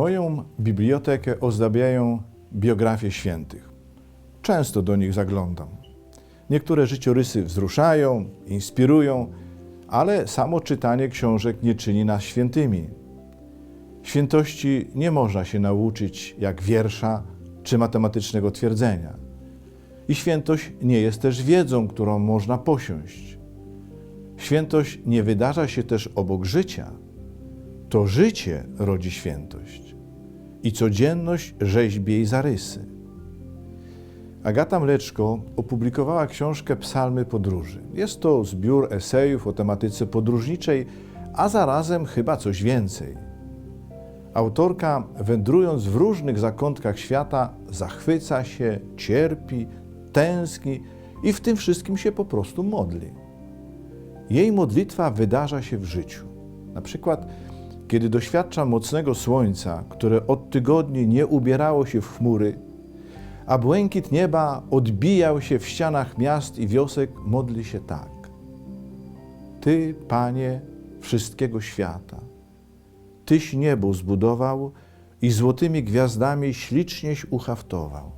Moją bibliotekę ozdabiają biografie świętych. Często do nich zaglądam. Niektóre życiorysy wzruszają, inspirują, ale samo czytanie książek nie czyni nas świętymi. Świętości nie można się nauczyć jak wiersza czy matematycznego twierdzenia. I świętość nie jest też wiedzą, którą można posiąść. Świętość nie wydarza się też obok życia. To życie rodzi świętość i codzienność rzeźbi jej zarysy. Agata Mleczko opublikowała książkę Psalmy podróży. Jest to zbiór esejów o tematyce podróżniczej, a zarazem chyba coś więcej. Autorka, wędrując w różnych zakątkach świata, zachwyca się, cierpi, tęskni i w tym wszystkim się po prostu modli. Jej modlitwa wydarza się w życiu. Na przykład, kiedy doświadcza mocnego słońca, które od tygodni nie ubierało się w chmury, a błękit nieba odbijał się w ścianach miast i wiosek, modli się tak. Ty, Panie wszystkiego świata, Tyś niebo zbudował i złotymi gwiazdami ślicznieś uhaftował.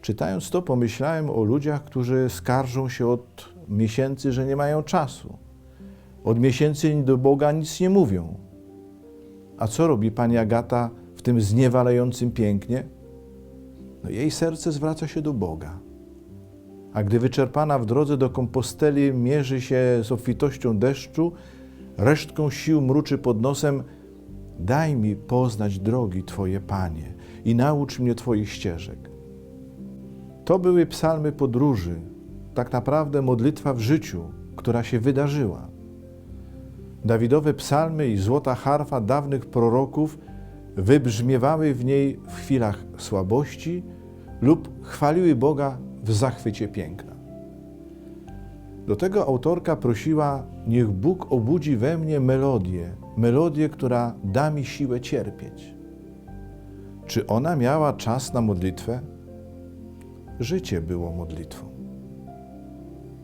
Czytając to, pomyślałem o ludziach, którzy skarżą się od miesięcy, że nie mają czasu. Od miesięcy do Boga nic nie mówią. A co robi pani Agata w tym zniewalającym pięknie? No, jej serce zwraca się do Boga. A gdy wyczerpana w drodze do komposteli mierzy się z obfitością deszczu, resztką sił mruczy pod nosem: Daj mi poznać drogi Twoje, Panie, i naucz mnie Twoich ścieżek. To były psalmy podróży, tak naprawdę modlitwa w życiu, która się wydarzyła. Dawidowe psalmy i złota harfa dawnych proroków wybrzmiewały w niej w chwilach słabości lub chwaliły Boga w zachwycie piękna. Do tego autorka prosiła, niech Bóg obudzi we mnie melodię, melodię, która da mi siłę cierpieć. Czy ona miała czas na modlitwę? Życie było modlitwą.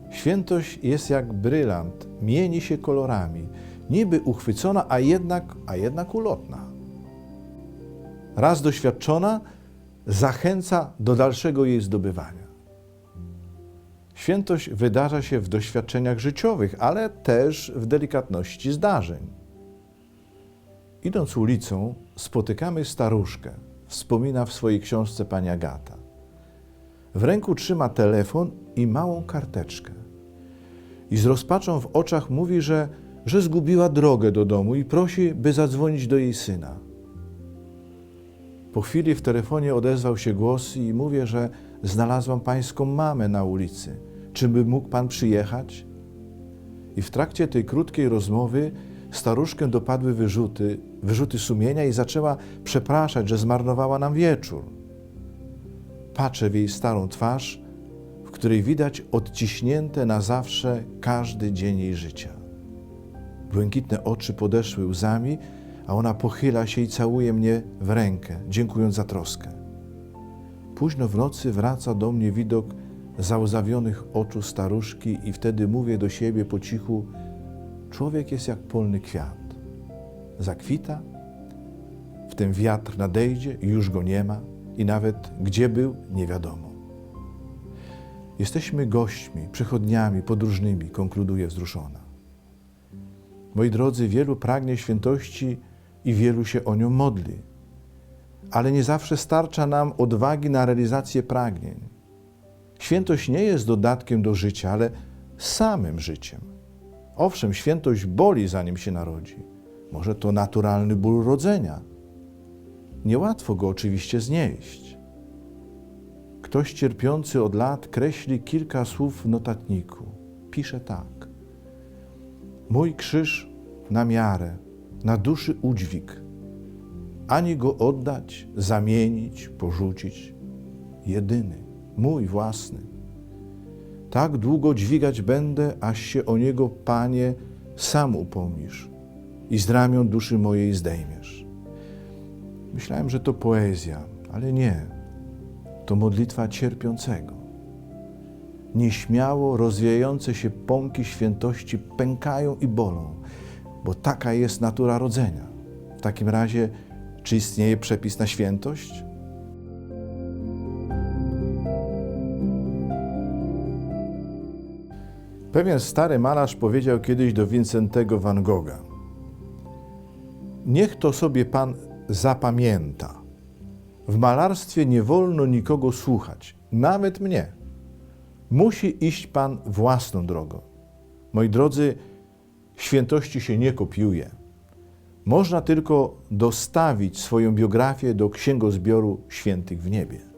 Świętość jest jak brylant, mieni się kolorami, niby uchwycona, a jednak, a jednak ulotna. Raz doświadczona, zachęca do dalszego jej zdobywania. Świętość wydarza się w doświadczeniach życiowych, ale też w delikatności zdarzeń. Idąc ulicą, spotykamy staruszkę, wspomina w swojej książce pani Agata. W ręku trzyma telefon i małą karteczkę. I z rozpaczą w oczach mówi, że, że zgubiła drogę do domu i prosi, by zadzwonić do jej syna. Po chwili w telefonie odezwał się głos i mówię, że znalazłam pańską mamę na ulicy. Czy by mógł pan przyjechać? I w trakcie tej krótkiej rozmowy staruszkę dopadły wyrzuty, wyrzuty sumienia i zaczęła przepraszać, że zmarnowała nam wieczór. Patrzę w jej starą twarz, w której widać odciśnięte na zawsze każdy dzień jej życia. Błękitne oczy podeszły łzami, a ona pochyla się i całuje mnie w rękę, dziękując za troskę. Późno w nocy wraca do mnie widok załzawionych oczu staruszki i wtedy mówię do siebie po cichu: Człowiek jest jak polny kwiat. Zakwita, wtem wiatr nadejdzie i już go nie ma, i nawet gdzie był, nie wiadomo. Jesteśmy gośćmi, przechodniami, podróżnymi, konkluduje wzruszona. Moi drodzy, wielu pragnie świętości i wielu się o nią modli, ale nie zawsze starcza nam odwagi na realizację pragnień. Świętość nie jest dodatkiem do życia, ale samym życiem. Owszem, świętość boli, zanim się narodzi. Może to naturalny ból rodzenia. Niełatwo go oczywiście znieść. Ktoś cierpiący od lat kreśli kilka słów w notatniku. Pisze tak. Mój krzyż na miarę, na duszy udźwig. Ani go oddać, zamienić, porzucić. Jedyny mój własny. Tak długo dźwigać będę, aż się o niego, Panie, sam upomnisz i z ramion duszy mojej zdejmiesz. Myślałem, że to poezja, ale nie. To modlitwa cierpiącego. Nieśmiało rozwijające się pąki świętości pękają i bolą, bo taka jest natura rodzenia. W takim razie Czy istnieje przepis na świętość? Pewien stary malarz powiedział kiedyś do Vincentego van Gogha: Niech to sobie pan zapamięta. W malarstwie nie wolno nikogo słuchać, nawet mnie. Musi iść pan własną drogą. Moi drodzy, świętości się nie kopiuje. Można tylko dostawić swoją biografię do księgozbioru świętych w niebie.